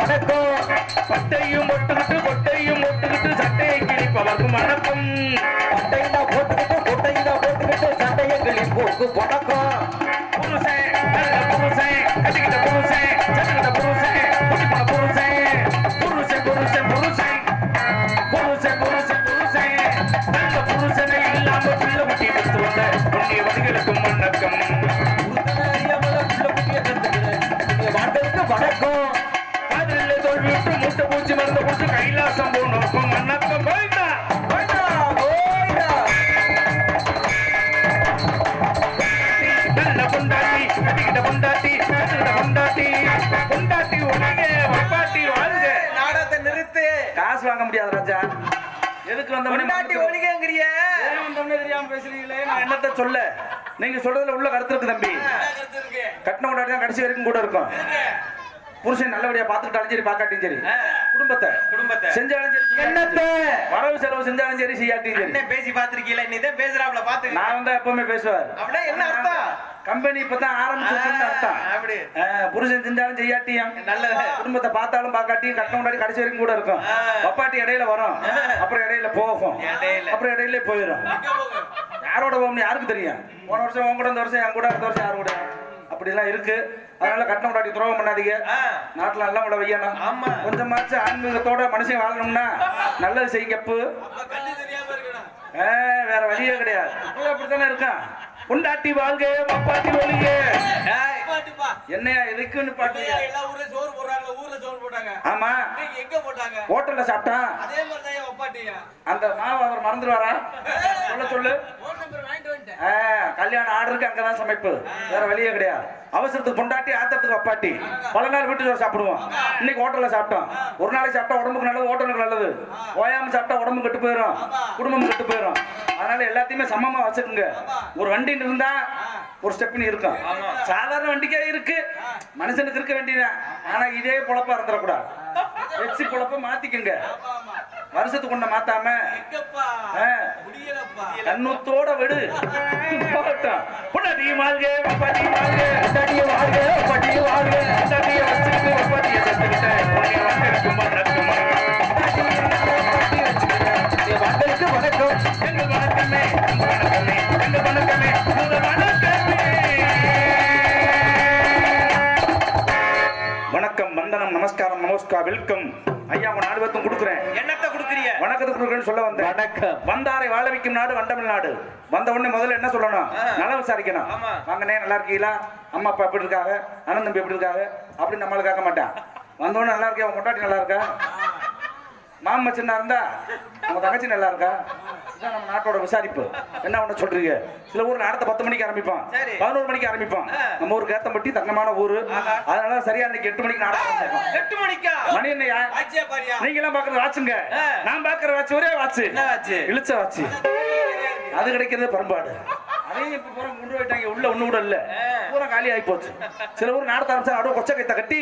வணக்கம் பட்டையும் ஒட்டுக்கிட்டு கொட்டையும் ஒட்டுக்கிட்டு சட்டையை கிழிப்பவர்க்கும் வணக்கம் பட்டையில போட்டுக்கிட்டு கொட்டையில போட்டுக்கிட்டு சட்டையை கிளி வணக்கம் புருஷன் நல்ல புருஷன் கட்டிக்கிட்ட புருஷன் சட்டுக்கிட்ட புருஷன் குட்டிப்பட புருஷன் புருஷன் புருஷன் புருஷன் புருஷன் புருஷன் புருஷன் நல்ல புருஷனை இல்லாம பிள்ளை குட்டி பெற்று வந்த புண்ணியவதிகளுக்கும் வணக்கம் வாழ்க்கைக்கு எதுக்கு வந்த பொண்டாட்டி ஒழிகங்கிறிய ஏன் வந்தோம்னே தெரியாம பேசுறீங்களே நான் என்னத்த சொல்ல? நீங்க சொல்றதுல உள்ள கருத்து இருக்கு தம்பி. கட்டின கொண்டாடி தான் கடைசி வரைக்கும் கூட இருக்கும். புருஷன் நல்லபடியா பாத்துக்கிட்டாலும் சரி பாக்காட்டியும் சரி. குடும்பத்தை. குடும்பத்தை. செஞ்சாலும் சரி என்னத்த? வரவு செலவு செஞ்சாலும் சரி செய்யாட்டியும் சரி. என்ன பேசி பாத்திருக்கீல நீ தான் பேசுறாப்ல பாத்து நான் வந்து எப்பவுமே பேசுவார். அப்படின்னா என்ன அர்த்தம்? கம்பெனி இப்பதான் ஆரம்பிச்சிருக்குன்னு அர்த்தம். அப்படி. புருஷன் செஞ்சாலும் செய்யாட்டியும். நல்லது. குடும்பத்தை பார்த்தாலும் பார்க்காட்டியும் கட்ட முன்னாடி கடைசி வரைக்கும் கூட இருக்கும். பப்பாட்டி இடையில வரும். அப்புறம் இடையில போகும். அப்புறம் இடையில போயிடும். யாரோட போகணும் யாருக்கு தெரியும்? போன வருஷம் உன் கூட இந்த வருஷம் என் கூட அடுத்த வருஷம் யாரு கூட? அப்படிலாம் இருக்கு. அதனால கட்ட முன்னாடி துரோகம் பண்ணாதீங்க. நாட்டுல நல்ல முறை வையணும். ஆமா. கொஞ்சமாச்சும் ஆன்மீகத்தோட மனுஷன் வாழணும்னா நல்லது செய்யுங்கப்பு வேற வழியே கிடையாது. அப்படித்தானே இருக்கான்? பொண்டாட்டி வாழ்க பப்பாட்டி ஒழிக ஏய், என்னையா எதுக்குன்னு எல்லா ஊர்லயும் சோறு போடுறாங்க ஊர்ல சோறு போட்டாங்க. ஆமா. எங்க போட்டாங்க? ஹோட்டல்ல சாப்பிட்டா? அதே மாதிரி தான் என் ஒப்பாட்டியா? அந்த மாவு அவர் மறந்துடுவாரா சொல்ல சொல்லு. கல்யாண ஆர்டருக்கு அங்கதான் சமைப்பு. வேற வழியே கிடையாது. அவசரத்துக்கு பொண்டாட்டி ஆத்திரத்துக்கு அப்பாட்டி பல நாள் வீட்டு சோறு சாப்பிடுவோம். இன்னைக்கு ஹோட்டல்ல சாப்பிட்டோம். ஒரு நாளைக்கு சாப்பிட்டா உடம்புக்கு நல்லது ஹோட்டலுக்கு நல்லது. ஓயாம சாப்பிட்டா உடம்பு கெட்டு போயிடும் குடும்பம் கெட்டு போயிடும் அதனால எல்லாத்தையுமே சமமா வச்சுக்கோங்க. ஒரு வண்டி இருந்தா ஒரு ஸ்டெப்னு இருக்கும். சாதாரண வண்டிக்கே இருக்கு. மனுஷனுக்கு இருக்க வேண்டியதான் ஆனா இதே பொழப்பா இருந்துடக்கூடாது எச்சி பொழப்ப மாத்திக்கங்க வருஷத்துக்கு ஒண்ண மாத்தாம கண்ணுத்தோட விடு போகட்டும். பொண்டாட்டி வாழ்க, பப்பாட்டி வாழ்க. பொண்டாட்டி வாழ்க, பட்டி வாழ்க. பொண்டாட்டியை வச்சுக்கிட்டு பப்பாட்டியை செத்துக்கிட்டேன். வணக்கம். எங்கள் வணக்கமே, வணக்கமே, எங்கள் வணக்கமே. நமஸ்காரம் நமஸ்கார் வெல்கம். ஐயா உங்க நாலு பேர்த்தும் கொடுக்குறேன். என்னத்த குடுக்குறிய வணக்கத்துக்கு கொடுக்குறேன்னு சொல்ல வந்தேன். வணக்கம். வந்தாரை வாழ வைக்கும் நாடு வண்டமிழ் நாடு வந்த உடனே முதல்ல என்ன சொல்லணும்? ஆ. நலம் விசாரிக்கணும். வாங்கண்ணே நல்லா இருக்கீங்களா? அம்மா அப்பா எப்படி இருக்காங்க? அண்ணன் தம்பி எப்படி இருக்காங்க? அப்படின்னு நம்மள கேட்க மாட்டான். வந்த உடனே நல்லா இருக்கே உன் கொண்டாட்டி நல்லா இருக்கா? மாமா சின்ன இருந்தா? உங்க தங்கச்சி நல்லா இருக்கா? இதுதான் நம்ம நாட்டோட விசாரிப்பு. என்ன ஒண்ணு சொல்றீங்க? சில ஊர்ல அடுத்த பத்து மணிக்கு ஆரம்பிப்பான். பதினோரு மணிக்கு ஆரம்பிப்பான். நம்ம ஊருக்கு ஏத்தம்பட்டி தங்கமான ஊரு. அதனால சரியா இன்னைக்கு எட்டு மணிக்கு நாடகம். எட்டு மணிக்கா? மணி என்னையா? நீங்க எல்லாம் பாக்குறது வாட்சுங்க. நான் பாக்குற வாட்ச் ஒரே வாட்ச் இழுச்ச வாட்ச் அது கிடைக்கிறது அதையும் இப்ப பூரா கொண்டு போயிட்டாங்க உள்ள ஒண்ணு கூட இல்ல. பூரா காலி ஆகி போச்சு. சில ஊர் நாடத்த ஆரம்பிச்சா அப்படியே கொச்சை கைத்த கட்டி.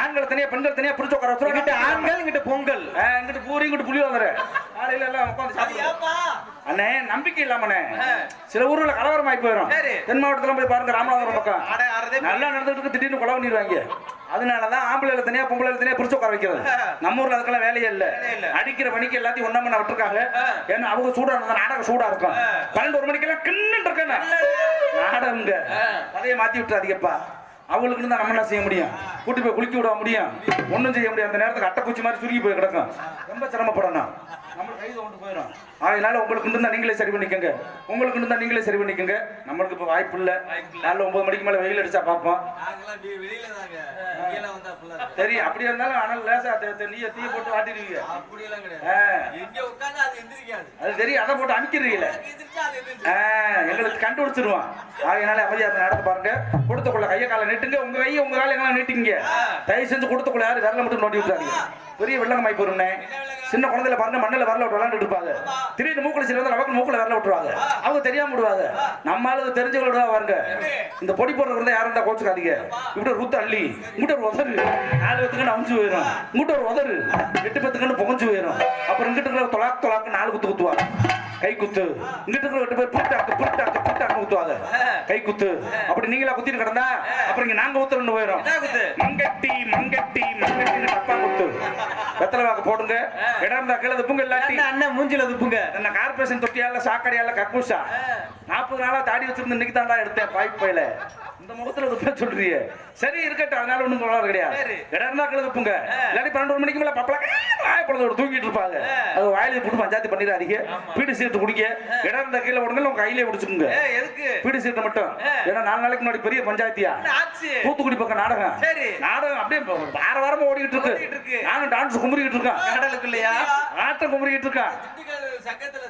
ஆண்கள் தனியா பெண்கள் தனியா உட்கார வச்சுருவாங்க. ஆண்கள் இங்கிட்ட பொங்கல். ஆ, இங்கிட்டு பூரி இங்கிட்டு புளி வந்துரு காலையில எல்லாம் உட்காந்து சாப்பிடுவோம் ஏப்பா அண்ணே நம்பிக்கை இல்லாமண்ணே. சில ஊர்ல கலவரம் ஆகி போயிடும். தென் மாவட்டத்துல போய் பாருங்க ராமநாதபுரம் பக்கம். நல்லா நடந்துட்டு இருக்கு, திடீர்னு கொலை பண்ணிடுவாங்க. அதனாலதான் ஆம்பளைல தனியா பொம்பளை தனியா பிரிச்சு உட்கார வைக்கிறது. நம்ம ஊர்ல அதுக்கெல்லாம் வேலையே இல்ல. அடிக்கிற மணிக்கு எல்லாத்தையும் ஒண்ணா பண்ண விட்டுருக்காங்க. ஏன்னா அவங்க சூடா இருந்தா நாடகம் சூடா இருக்கும். பன்னெண்டு ஒரு மணிக்கெல்லாம் நாடகங்க கதையை மாத்தி விட்டுறாதீங்கப்பா. அவங்களுக்கு தான் நம்ம என்ன செய்ய முடியும்? கூட்டி போய் குளிக்க விட முடியும்? ஒண்ணும் செய்ய முடியும் அந்த நேரத்துக்கு அட்டைப்பூச்சி மாதிரி சுருங்கி போய் கிடக்கும். ரொம்ப சிரமப்படணும். அதனால உங்களுக்கு இருந்தா நீங்களே சரி பண்ணிக்கோங்க. உங்களுக்கு இருந்தா நீங்களே சரி பண்ணிக்கோங்க. நம்மளுக்கு இப்ப வாய்ப்பு இல்ல. காலைல ஒன்பது மணிக்கு மேல வெயில் அடிச்சா இல்ல. சரி அப்படி இருந்தாலும் ஆனால் லேசா நீய தீய போட்டு வாட்டிடுவீங்க. அது தெரியும் அதை போட்டு அமைக்கிறீங்களே எங்களுக்கு கண்டுபிடிச்சிருவான் ஆகையினால அமைதியா அந்த நடத்த பாருங்க. கொடுத்தக்குள்ள கையை காலை நீட்டுங்க. உங்க கையை உங்க காலை எல்லாம் நீட்டிங்க தயவு செஞ்சு கொடுத்தக்குள்ள யாரும் விரல மட்டும் நோண்டி விட்டுறாதீங்க. பெரிய வெள்ளங்கமாய் போயிருந்தே சின்ன குழந்தையில பாருங்க மண்ணில் வரல விட்டு விளாண்டு இருப்பாங்க. திடீர்னு மூக்கில் சில வந்து நமக்கு மூக்கில் வரல விட்டுருவாங்க. அவங்க தெரியாம விடுவாங்க. நம்ம ஆளுங்க தெரிஞ்சவங்களோட பாருங்க. இந்த பொடி போடுறது இருந்தா யாரும் இருந்தா கோச்சுக்காதீங்க. இப்படி ஒரு ருத்து அள்ளி இங்கிட்ட ஒரு உதறு. நாலு பேத்துக்கு அமுச்சு போயிடும் இங்கிட்ட ஒரு உதறு. எட்டு பத்துக்குன்னு புகஞ்சு போயிடும் அப்புறம் இங்கிட்ட இருக்கிற தொலாக்கு தொலாக்கு நாலு குத்து குத்துவாங்க. கை குத்து. இங்கிட்டு இருக்கிற எட்டு பேர் புட்டாக்கு புட்டாக்கு புட்டாக்கு குத்துவாங்க கை குத்து. அப்படி நீங்களா குத்திட்டு கிடந்தா அப்புறம் இங்க நாங்க ஊத்துறோம்னு போயிடும்? மங்கட்டி மங்கட்டி மங்கட்டின்னு டப்பா குத்து. வெத்தலை வாக்கு போடுங்க. இடம் இருந்தா கீழே துப்புங்க இல்லாட்டி அண்ணன் மூஞ்சில துப்புங்க? என்ன கார்பரேஷன் தொட்டியால சாக்கடையால கக்கூசா? நாற்பது நாளா தாடி வச்சிருந்து இன்னைக்கு தாண்டா எடுத்தேன் பாய்ப் பையில. முகத்துல சொல்றீங்க சரி இருக்கட்டும். அதனால ஒண்ணும் ப்ராப்ளம் கிடையாது. இடம் இருந்தா கீழே துப்புங்க இல்லாட்டி பன்னெண்டு மணிக்கு மேல பப்பள வாய குழந்தை தூங்கிட்டு இருப்பாங்க. அது வாயில போட்டு பஞ்சாயத்து பண்ணிடாதீங்க பீடி சீட்டு குடிக்க. இடம் இருந்தா கீழே விடுங்க உங்க கையிலே பிடிச்சுக்குங்க. பீடி சீட்டை மட்டும். ஏன்னா நாலு நாளைக்கு முன்னாடி பெரிய பஞ்சாயத்தியா? தூத்துக்குடி பக்கம் நாடகம். நாடகம் அப்படியே வார வாரமா ஓடிக்கிட்டு இருக்கு. நானும் டான்ஸ் இருக்கேன். கடலுக்குள்ளயா? ஆட்டம் கும்பிரிக்கிட்டு இருக்கேன். சங்கத்துல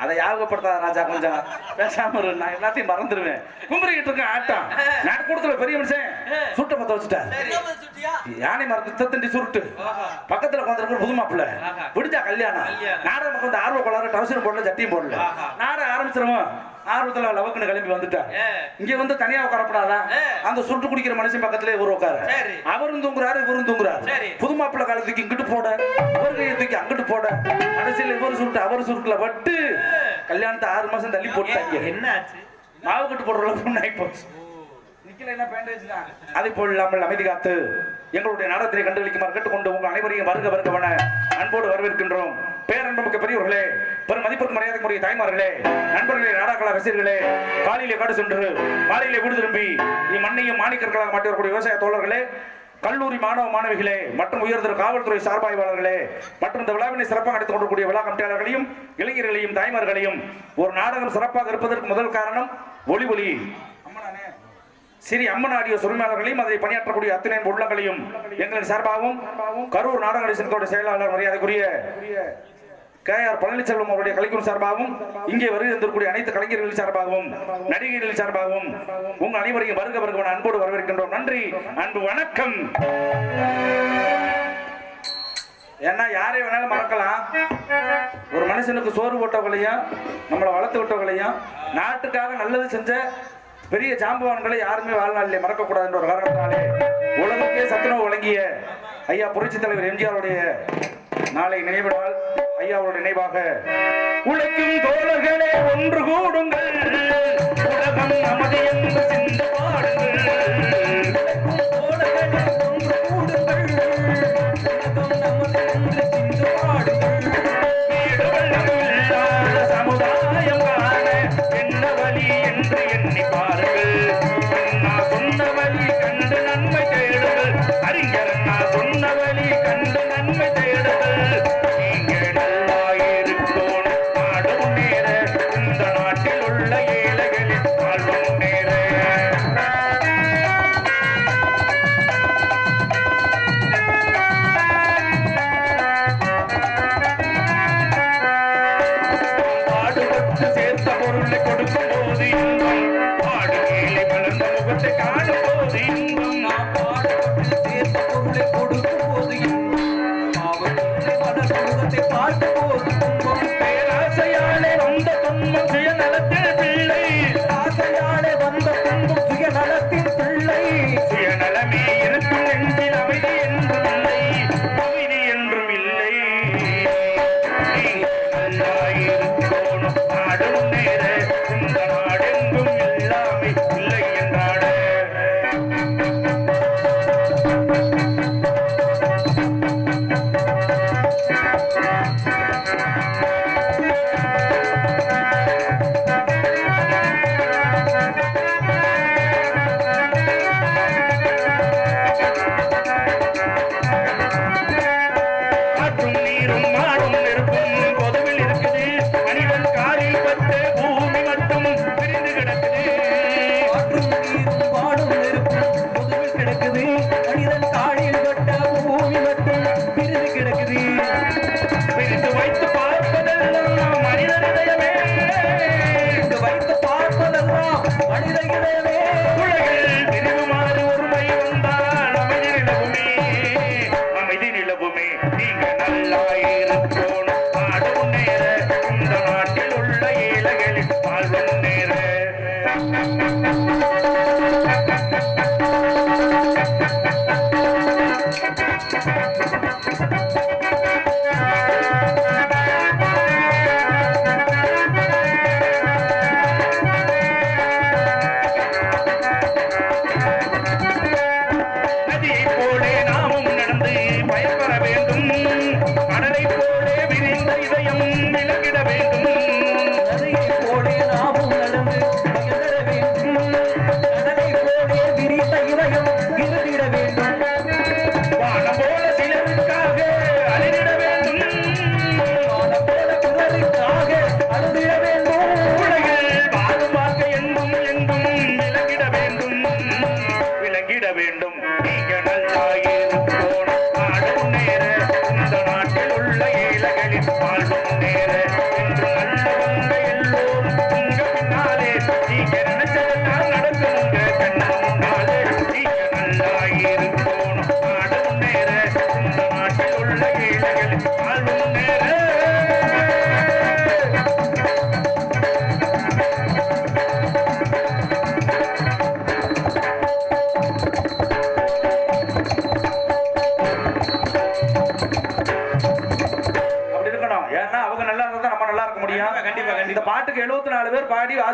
அதை யாபகப்படுத்தாத ராஜா கொஞ்சம் பேசாம இரு. நான் எல்லாத்தையும் மறந்துடுவேன். கும்பிரிக்கிட்டு இருக்கேன் ஆட்டம் நான் கூடத்துல பெரிய மனுஷன். சுட்ட பத்த வச்சுட்டேன். யானை மரத்து தத்தண்டி சுருட்டு. பக்கத்துல உட்காந்துருக்க புது மாப்பிள்ள. விடிஞ்சா கல்யாணம். நாடகம் உட்காந்து ஆர்வ கொள்ளாரு டவுசர் போடல ஜட்டியும் போடல. நாடகம் ஆரம்பிச்சிருவோம். ஆர்வத்துல லவக்குன்னு கிளம்பி வந்துட்டேன். ஏ. இங்க வந்து தனியா உட்காரப்படாதா. அந்த சுருட்டு குடிக்கிற மனுஷன் பக்கத்துல இவரு உட்காரு. அவரும் தூங்குறாரு இவரும் தூங்குறாரு. புது மாப்பிள்ளை காலை தூக்கி இங்கிட்டு போட இவர் கையை தூக்கி அங்கிட்டு போட. கடைசியில் இவர் சுருட்டு அவர் சுருட்டுல பட்டு. கல்யாணத்தை ஆறு மாசம் தள்ளி போட்டாங்க என்ன ஆச்சு மாவு கட்டு போடுற அளவுக்கு ஆயிப்போச்சு அதை போல் இல்லாமல் அமைதி காத்து எங்களுடைய நாடகத்திலே கண்டுகளிக்குமாறு கேட்டுக்கொண்டு உங்கள் அனைவரையும் வருக வருகவன அன்போடு வரவேற்கின்றோம். பேரன்புமிக்க பெரியவர்களே பெரும் மதிப்பிற்கு மரியாதைக்குரிய தாய்மார்களே நண்பர்களே நாடகங்கள ரசிகர்களே காலையிலே காடு சென்று மாலையிலே வீடு திரும்பி இம்மண்ணையும் மாணிக்கர்களாக மாற்றி வரக்கூடிய விவசாய தோழர்களே கல்லூரி மாணவ மாணவிகளே மற்றும் உயர்தர காவல்துறை சார்பாய்வாளர்களே மற்றும் இந்த விழாவினை சிறப்பாக நடத்திக் கொண்டிருக்கூடிய விழா கமிட்டியாளர்களையும் இளைஞர்களையும் தாய்மார்களையும் ஒரு நாடகம் சிறப்பாக இருப்பதற்கு முதல் காரணம் ஒளி ஒளி. ஸ்ரீ அம்மன் ஆடியோ உரிமையாளர்களையும் அதை பணியாற்றக்கூடிய அத்தனை உள்ளங்களையும் எங்களின் சார்பாகவும் கரூர் நாடக நடிசனத்தோட செயலாளர் மரியாதைக்குரிய கே ஆர் பழனிசெல்வம் அவருடைய கலைக்குழு சார்பாகவும் இங்கே வருகை தந்திருக்கக்கூடிய அனைத்து கலைஞர்கள் சார்பாகவும் நடிகைகள் சார்பாகவும் உங்கள் அனைவரையும் வருக வருக அன்போடு வரவேற்கின்றோம். நன்றி அன்பு வணக்கம். ஏன்னா யாரை வேணாலும் மறக்கலாம். ஒரு மனுஷனுக்கு சோறு போட்டவங்களையும் நம்மளை வளர்த்து விட்டவங்களையும் நாட்டுக்காக நல்லது செஞ்ச பெரிய ஜாம்பவான்களை யாருமே வாழ்நாளிலே மறக்கக்கூடாதுன்ற ஒரு காரணத்தினாலே உலகுக்கே சத்துணவு வழங்கிய ஐயா புரட்சி தலைவர் எம்ஜிஆருடைய நாளை நினைவினால் ஐயாவோட நினைவாக உழைக்கும் தோழர்களே ஒன்று கூடுங்கள். உலகம் நமது என்று வழி என்று சொன்ன கண்டு நன்மை தேடுங்கள் அறிஞர் நான் சொன்ன வழி கண்டு நன்மை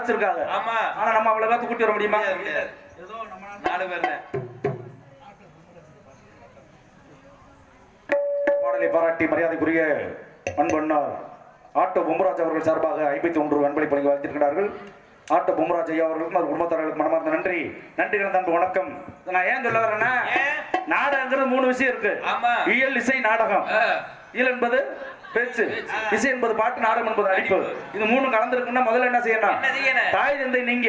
பேர் பாடி வாசிச்சிருக்காங்க ஆமா. ஆனா நம்ம அவ்வளவு பேர்த்து கூட்டி வர முடியுமா முடியாது, முடியாது. நாலு பேர்ல பாடலை பாராட்டி மரியாதைக்குரிய அன்பண்ணார் ஆட்டோ பொம்மராஜ் அவர்கள் சார்பாக ஐம்பத்தி ஒன்று அன்பளி பணிக்கு வாழ்த்திருக்கிறார்கள் ஆட்டோ பொம்மராஜ் ஐயா அவர்களுக்கும் அவர் குடும்பத்தார்களுக்கு மனமார்ந்த நன்றி நன்றி அன்பு வணக்கம் நான் ஏன் சொல்ல வரேன்னா? நாடகங்கிறது மூணு விஷயம் இருக்கு ஆமா. இயல் இசை நாடகம். இயல் என்பது பேச்சு. இசை என்பது பாட்டு நாடகம் என்பது நடிப்பு இது மூணு கலந்துருக்குன்னா முதல்ல என்ன செய்யணும்? தாய் தந்தை நீங்க.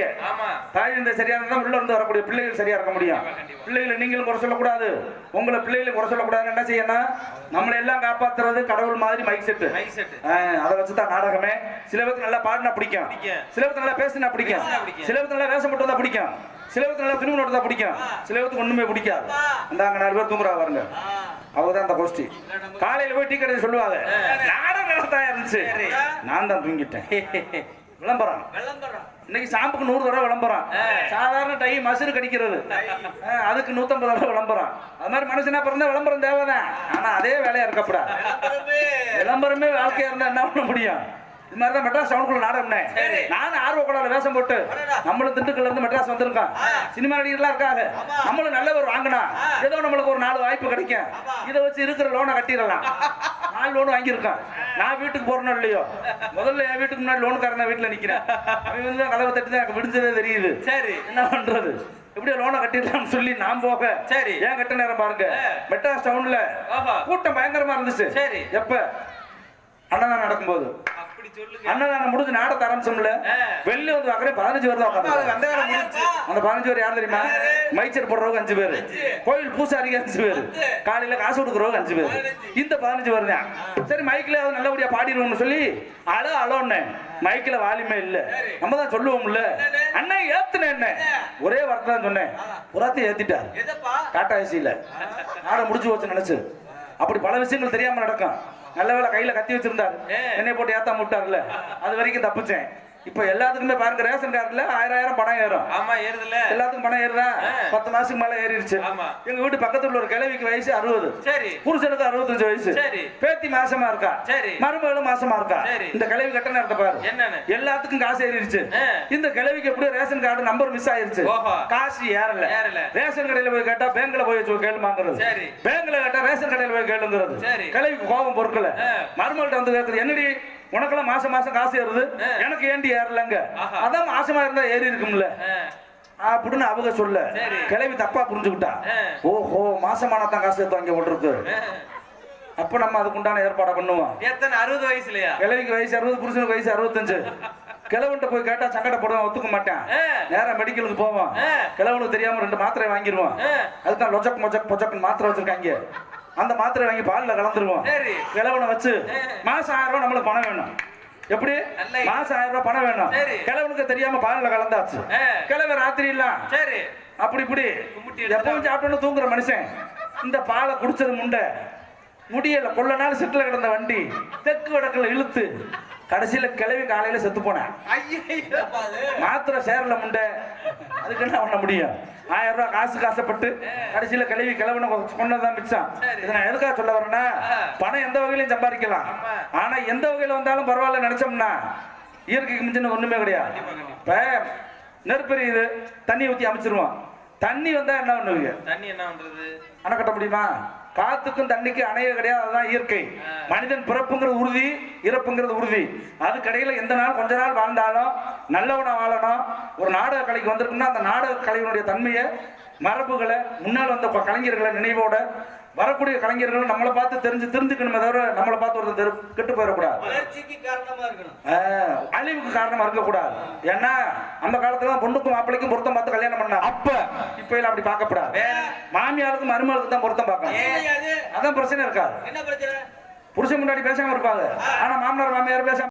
தாய் தந்தை சரியா இருந்தா உள்ள இருந்து வரக்கூடிய பிள்ளைகள் சரியா இருக்க முடியும். பிள்ளைகளை நீங்களும் குறை சொல்லக்கூடாது. உங்களை பிள்ளைகளை குறை சொல்லக்கூடாதுன்னு என்ன செய்யணும்? நம்மளை எல்லாம் காப்பாத்துறது கடவுள் மாதிரி மைக் செட்டு அதை வச்சு தான் நாடகமே. சில பேருக்கு நல்லா பாடினா பிடிக்கும். சில பேருக்கு நல்லா பேசினா பிடிக்கும். சில பேருக்கு நல்லா வேஷம் போட்டு தான் பிடிக்கும். சில பேருக்கு நல்லா பிலிம் நோட்டு தான் பிடிக்கும் சில பேருக்கு ஒண்ணுமே பிடிக்காது. அந்த அங்க நாலு பேர் தூங்குறா பாருங்க. அவங்க தான் அந்த கோஷ்டி காலையில போய் டீ கடையில் சொல்லுவாங்க. நாடகம் நடத்தா இருந்துச்சு. நான் தான் தூங்கிட்டேன். விளம்பரம். விளம்பரம். இன்னைக்கு ஷாம்புக்கு நூறு தடவை விளம்பரம். சாதாரண டை மசுறு கடிக்கிறது. அதுக்கு நூத்தம்பது தடவை விளம்பரம். அது மாதிரி மனுஷனா பிறந்தா விளம்பரம் தேவைதான். ஆனா அதே வேலையா இருக்கப்படாது. விளம்பரமே. விளம்பரமே வாழ்க்கையா இருந்தா என்ன பண்ண முடியும்? இது மாதிரி தான் மெட்ராஸ் டவுனுக்குள்ள நாடகம்னே. நானும் ஆர்வ கோளாறு வேஷம் போட்டு நம்மளும் திண்டுக்கல்ல இருந்து மெட்ராஸ் வந்திருக்கோம். சினிமா நடிகர்லாம் இருக்காங்க. நம்மளும் நல்லவர் வாங்கினா ஏதோ நம்மளுக்கு ஒரு நாலு வாய்ப்பு கிடைக்கும். இதை வச்சு இருக்கிற லோனை கட்டிடலாம். நாலு லோன் வாங்கியிருக்கோம். நான் வீட்டுக்கு போறேனோ இல்லையோ? முதல்ல என் வீட்டுக்கு முன்னாடி லோனுக்காரன் வீட்டுல நிக்கிறேன். அவன் வந்து கதவை தட்டி தான் எனக்கு விடுஞ்சதே தெரியுது. சரி. என்ன பண்றது? எப்படியோ லோனை கட்டிடலாம்னு சொல்லி நான் போக சரி. ஏன் கட்ட நேரம் பாருங்க. மெட்ராஸ் டவுன்ல. கூட்டம் பயங்கரமா இருந்துச்சு. சரி. எப்ப? அன்னதானம் நடக்கும்போது. அன்னதானம் முடிஞ்சு நாடகத்தை ஆரம்பிச்சோம்ல. வெளில வந்து பார்க்கறேன் பதினஞ்சு பேர் தான் அந்த காலம் முடிஞ்சு அந்த பதினஞ்சு பேர் யார் தெரியுமா? மைச்சர் போடுறவங்க அஞ்சு பேர். கோயில் பூசாரிக்கு அஞ்சு பேர். காலையில காசு கொடுக்குறவங்க அஞ்சு பேர். இந்த பதினஞ்சு பேர் தான். சரி மைக்ல அது நல்லபடியா பாடிடுவோம்னு சொல்லி அழோ அலோன்னு மைக்ல வால்யூமே இல்ல. நம்ம தான் சொல்லுவோம்ல. அண்ணன் ஏத்துனேன் என்ன? ஒரே வார்த்தை தான் சொன்னேன். புறாத்தையும் ஏத்திட்டார் எதப்பா? காட்டாயசியில நாட முடிச்சு வச்சு நினைச்சு. அப்படி பல விஷயங்கள் தெரியாம நடக்கும். நல்ல வேளை கையில கத்தி வச்சிருந்தாரு. என்னை போட்டு ஏத்தாம விட்டாருல. அது வரைக்கும் தப்பிச்சேன். இப்ப எல்லாத்துக்குமே பாருங்க ரேஷன் கார்டுல ஆயிரம் ஆயிரம் பணம் ஏறும் ஆமா ஏறுதுல எல்லாத்துக்கும் பணம் ஏறுதா பத்து மாசத்துக்கு மேல ஏறிடுச்சு ஆமா. எங்க வீட்டு பக்கத்துல உள்ள ஒரு கிழவிக்கு வயசு அறுபது சரி புருஷனுக்கு அறுபத்தஞ்சு வயசு சரி. பேத்தி மாசமா இருக்கா சரி. மருமகளும் மாசமா இருக்கா. இந்த கிழவி கட்ட நேரத்தை பாரு என்னன்னு எல்லாத்துக்கும் காசு ஏறிடுச்சு. இந்த கிழவிக்கு எப்படியோ ரேஷன் கார்டு நம்பர் மிஸ் ஆயிருச்சு. காசு ஏறல ஏறல. ரேஷன் கடையில போய் கேட்டா பேங்க்ல போய் கேளுமாங்கிறது சரி. பேங்க்ல கேட்டா ரேஷன் கடையில போய் கேளுங்கிறது சரி. கிழவிக்கு கோபம் ஆ. மருமகள்கிட்ட வந்து கேக்குது என்னடி உனக்கெல்லாம் மாசம் மாசம் காசு ஏறுது. எனக்கு ஏண்டி ஏறலங்க. அதான் மாசமா இருந்தா ஏறி இருக்கும்ல அப்படின்னு அவங்க சொல்ல. கிளவி தப்பா புரிஞ்சுக்கிட்டா. ஓஹோ மாசமான தான் காசு எடுத்து வாங்கி ஆ. அப்ப நம்ம அதுக்கு உண்டான ஏற்பாடை பண்ணுவோம் எத்தனை அறுபது வயசுலயா கிழவிக்கு வயசு அறுபது புருஷனுக்கு வயசு அறுபத்தஞ்சு கிழவன்ட்ட போய் கேட்டா சங்கடப்படுவான் ஒத்துக்க மாட்டான் ஆ. நேரா மெடிக்கலுக்கு போவான் ஆ. கிழவனுக்கு தெரியாம ரெண்டு மாத்திரை வாங்கிடுவான் ஆ. அதுதான் லொஜக் மொஜக் பொஜக் மாத்திரை வச்சிருக்காங்க அந்த மாத்திரை வாங்கி பால்ல கலந்துருவான் சரி. கிழவனை வச்சு. மாசம் ஆயிரம் ரூபாய் நம்மளுக்கு பணம் வேணும். எப்படி? மாசம் ஆயிரம் ரூபாய் பணம் வேணும். கிழவனுக்கு தெரியாம பால்ல கலந்தாச்சு. கிழவன் ராத்திரி இல்ல. சரி. அப்படி இப்படி. எப்பவும் சாப்பிட்டோன்னு தூங்குற மனுஷன். இந்த பாலை குடிச்சது முண்டை. முடியல கொள்ள நாள் செட்டில் கிடந்த வண்டி. தெற்கு வடக்குல இழுத்து. கடைசியில கிளவி காலையில செத்து போனேன் மாத்திரை சேரல முண்டை. அதுக்கு என்ன பண்ண முடியும்? ஆயிரம் ரூபாய் காசு காசப்பட்டு கடைசியில கிளவி கிளவனை கொண்டதான் மிச்சம். இதை நான் எதுக்காக சொல்ல வரேன்னா. பணம் எந்த வகையிலும் சம்பாதிக்கலாம். ஆனா எந்த வகையில வந்தாலும் பரவாயில்ல நினைச்சோம்னா இயற்கைக்கு மிஞ்சின ஒண்ணுமே கிடையாது. இப்ப நெருப்பு எரியுது தண்ணி ஊத்தி அமைச்சிருவோம். தண்ணி வந்தா என்ன பண்ணுவீங்க? தண்ணி என்ன பண்றது? அணை கட்ட முடியுமா? காத்துக்கும் தண்ணிக்கும் அணைய கிடையாது அதுதான் இயற்கை. மனிதன் பிறப்புங்கிறது உறுதி இறப்புங்கிறது உறுதி. அதுக்கடையில் எந்த நாள் கொஞ்ச நாள் வாழ்ந்தாலும் நல்லவனா வாழணும். ஒரு நாடக கலைக்கு வந்திருக்குன்னா அந்த நாடக கலையினுடைய தன்மையை மரபுகளை முன்னால் வந்த கலைஞர்களை நினைவோட வரக்கூடிய கலைஞர்கள் நம்மளை பார்த்து தெரிஞ்சு திருந்துக்கணுமே தவிர நம்மளை பார்த்து ஒருத்தர் தெரு கெட்டு போயிடக்கூடாது. அழிவுக்கு காரணமா இருக்கக்கூடாது. ஏன்னா அந்த காலத்துல தான் பொண்ணுக்கும் மாப்பிள்ளைக்கும் பொருத்தம் பார்த்து கல்யாணம் பண்ணா. அப்ப. இப்ப எல்லாம் அப்படி பார்க்கப்படாது. மாமியாருக்கு மருமகளுக்கு தான் பொருத்தம் அது? அதான் பிரச்சனை இருக்காது. என்ன பிரச்சனை? புருஷன் முன்னாடி பேசாம இருப்பாங்க. ஆனா மாமனார் மாமியார் பேசாம